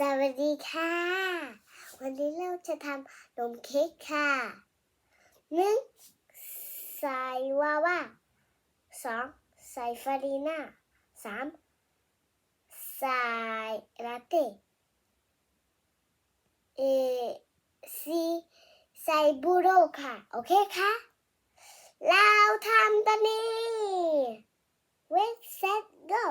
สวัสดีค่ะ วันนี้เราจะทำนมเค้กค่ะหนึ่งใส่วาวาสองใส่ฟาริน่าสามใส่ลาเต้เอสี่ใส่บูโรค่ะ โอเคค่ะ เราทำตอนนี้ wait set go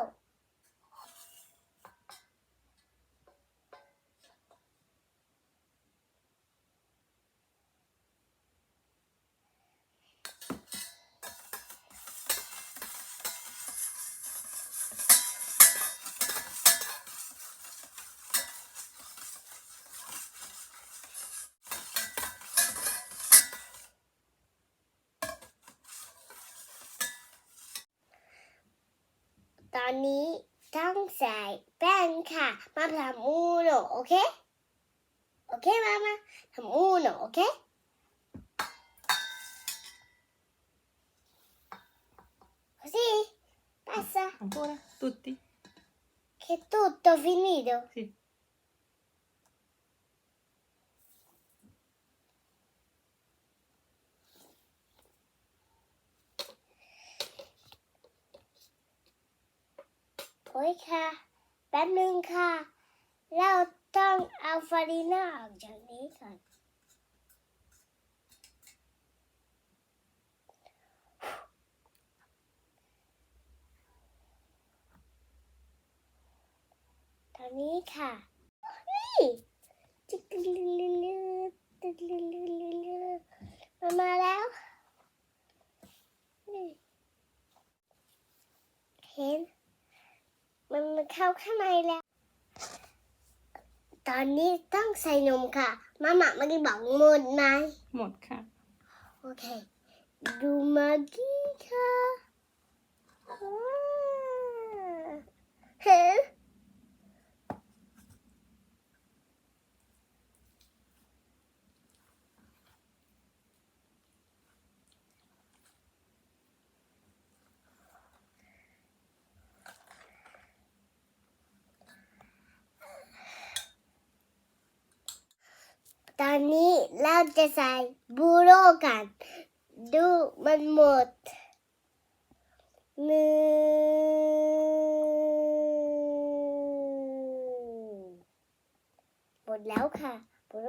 ตอนนี้ต้องใส่แป้งค่ะ มาทำอูโนโอเค โอเคมามาทำอูโนโอเค Così passa Ancora? Tutti? che è tutto finito. Sì. Poi ค่ะ แป๊บนึงค่ะ เราต้องเอาฟาริน่าออกจากนี้ก่อนตอนนี้ค่ะ นี่จิกลิลิลิจิกลิลิลิลิมามาแล้วนี่เห็น มันเข้าข้างในแล้ว ตอนนี้ต้องใส่นมค่ะ มาม่าไม่ได้บอกหมดไหม หมดค่ะ โอเค ดูมากี้ค่ะว้าวเฮ้ ตอนนี้เราจะใส่บูโรกัน ดูมันหมดหนึ่งหมดแล้วค่ะบูโร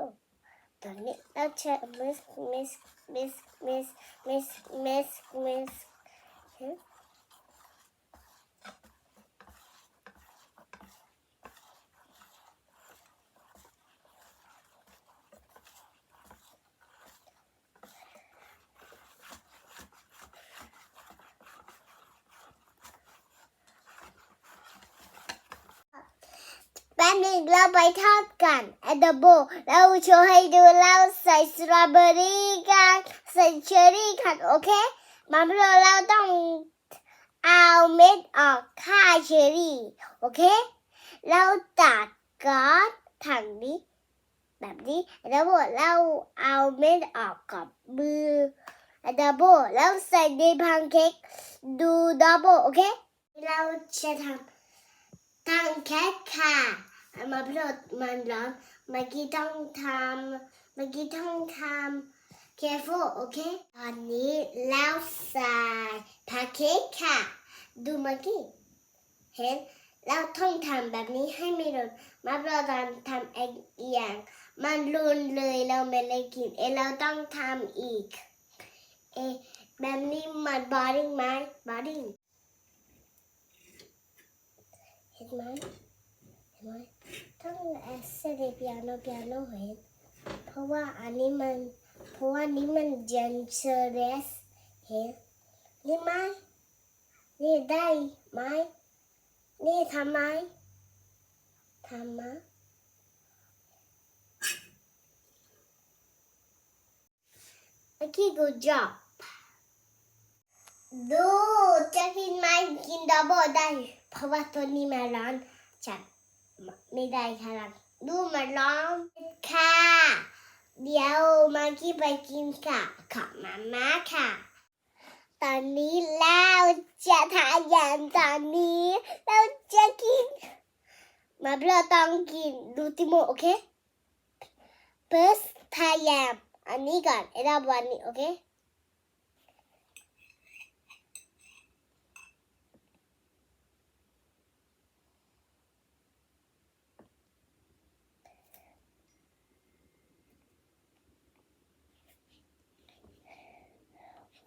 ตอนนี้เราจะมิสมิสมิสมิสมิสมิสมิสเฮ้ยแป๊บหนึ งเราไปทอดกันแอดโบเราโชว์ให้ดูเราใส่สตรอเบอรี่กันใส่เชอร์รี่กันโอเคมาเพราะเราต้องเอาเม็ดออกค่าเชอร์รี่โอเค เราตัดก้อนถังนี้ แบบนี้แล้วบอกเราเอาเม็ดออกกับมือดับเบิลแล้วใส่ในพันเค้กดูดับเบิลโอเค เราจะทำตั้งแค่ค่ะ มาเพราะมันร้อนเมื่อกี้ต้องทำเมื่อกี้ต้องทำ careful โอเค ตอนนี้เราใส่พันเค้กค่ะ ดูเมื่อกี้ เห็นเราต้องทำแบบนี้ให้ไม่รุนมาเพราะตอนทำเอีกอย่างมันรุนเลยเราไม่ได้กินเอเราต้องทำอีก เอแบบนี้มันบอดิ้งไหมบอดิ้งเห็นไหมเห็นไหม ต้องเอสเซเดเปียโนเปียโนเห็นเพราะว่าอันนี้มันเพราะว่านี้มันเจนเซเรสเห็นนี่ไหมนี่ได้ไหมนี่ทำไหมทำไหม Okay, good job. ดูจะกินไหมกินดับเบิลได้ เพราะว่าตัวนี้มันร้อนจัด ไม่ได้ค่ะล่ะดูมันร้อนค่ะ เดี๋ยวมากี้ไปกินค่ะขอบมาม่าค่ะ ตอนนี้เราจะทานอย่างตอนนี้เราจะกิน มาเราต้องกินดูติโมโอเค first พยายามอันนี้ก่อนไอ้ดาวันนี้โอเค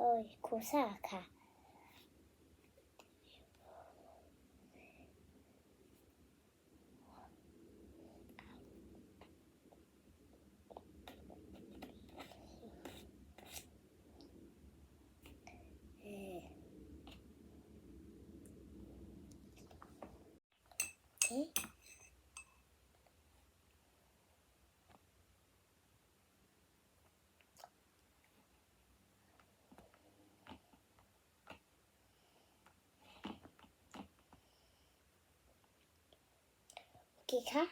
โอ้ยครู โอเคค่ะ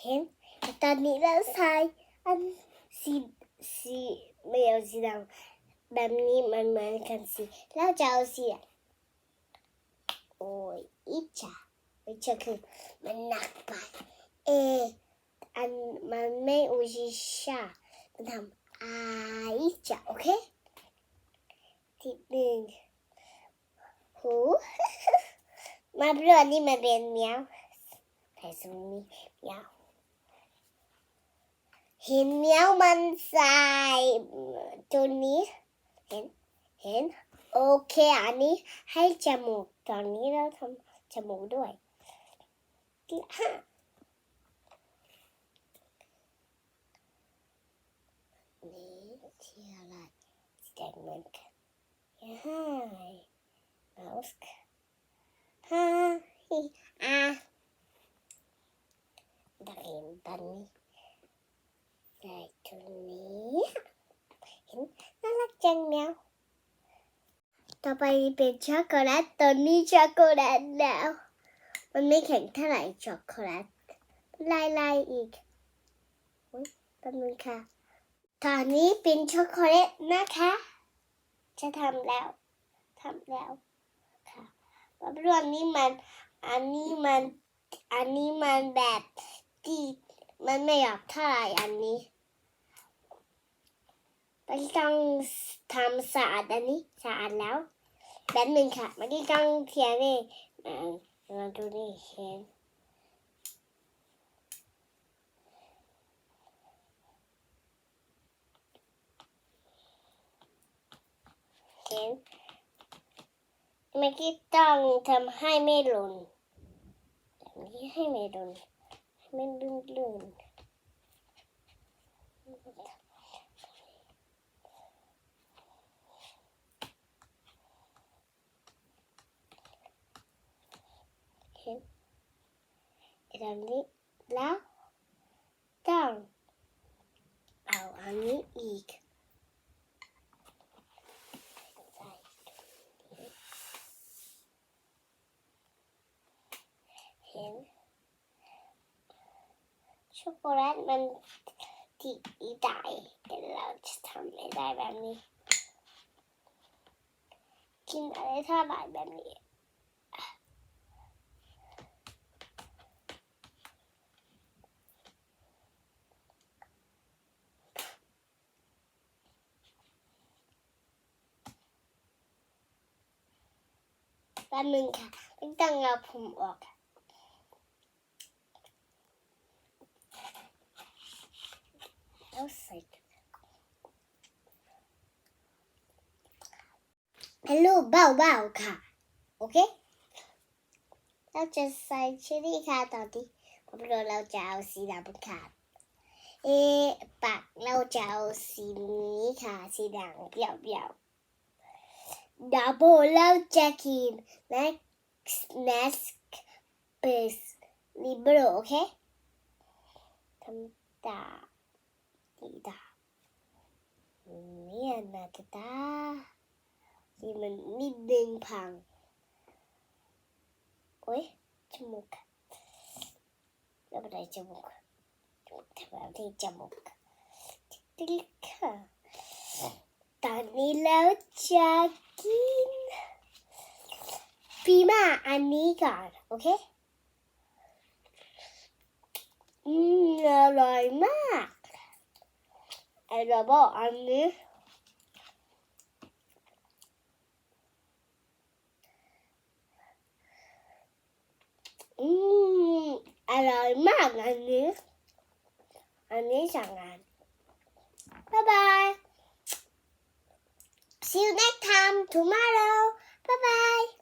เห็นตอนนี้เราใส่อันสีสีไม่เอาสีดำแบบนี้มันเหมื อันมันไม่อุชิชามันทำอาอิจฉาโอเคทีหนึ่งหูมาเพื่อนนี่มันเป็นเมียวใส่ตรงนี้เมียวเห็นเมียวมันใส่ตัวนี้ เห็น เห็น โอเค อันนี้ให้จมูก ตอนนี้เราทำจมูกด้วยที่ห้านี่ ที่อะไรแต่งเหมือนกันฮ่าเมาส์ฮ่าฮิอะดักเห็นตอนนี้ใส่ตรงนี้เห็นน่ารักจังแมวต่อไปเป็นช็อกโกแลตตอนนี้ช็อกโกแลตแล้ว มันไม่แข็งเท่าไหร่ช็อกโกแลตลายลายๆอีกอุ๊ยแป๊บนึงค่ะ ตอนนี้เป็นช็อกโกแลตนะคะ จะทำแล้วทำแล้วค่ะว่ารื่องนี้มัน อันนี้มัน อันนี้มันแบบที่มันไม่ออกเท่าไหร่อันนี้มันต้องทำสะอาดอันนี้สะอาดแล้วแบบหนึ่งค่ะมันที่ต้องเขียนนี่อ่ามาดูนี่เขียน เขียนเมื่อกี้ต้องทำให้ไม่หล่นแบบนี้ให้ไม่หล่นไม่ลื่นลื่นเห็นแบบนี้แล้วต้องเอาอันนี้อีกใส่ เห็น ช็อกโกแลตมันติดอีได้แต่เราจะทำไม่ได้แบบนี้ กินอะไรเท่าไหร่แบบนี้แป๊บนึงค่ะไม่ต้องเอาผมออกค่ะ แล้วใส่เป็นรูปเบาๆค่ะ โอเค เราจะใส่เชอรี่ค่ะตอนนี้เพราะเราจะเอาสีดำค่ะ เอะปากเราจะเอาสีนี้ค่ะ สีแดงเปรี้ยวๆดับเบิลเราจะกิน next next base libro โอเคทำตา Ida. เนี่ยนะตาตาที่มันนิดนึงพัง โอ้ยจมูกแล้วอะไรจมูกทำแบบที่จมูกติ๊กค่ะตอนนี้แล้วจะกินปีมาอันนี้ก่อนโอเคอืมอร่อยมาก ไอ้ระบอกอันนี้ อืมอร่อยมากอันนี้ อันนี้สั่งงาน Bye bye. See you next time tomorrow. Bye bye.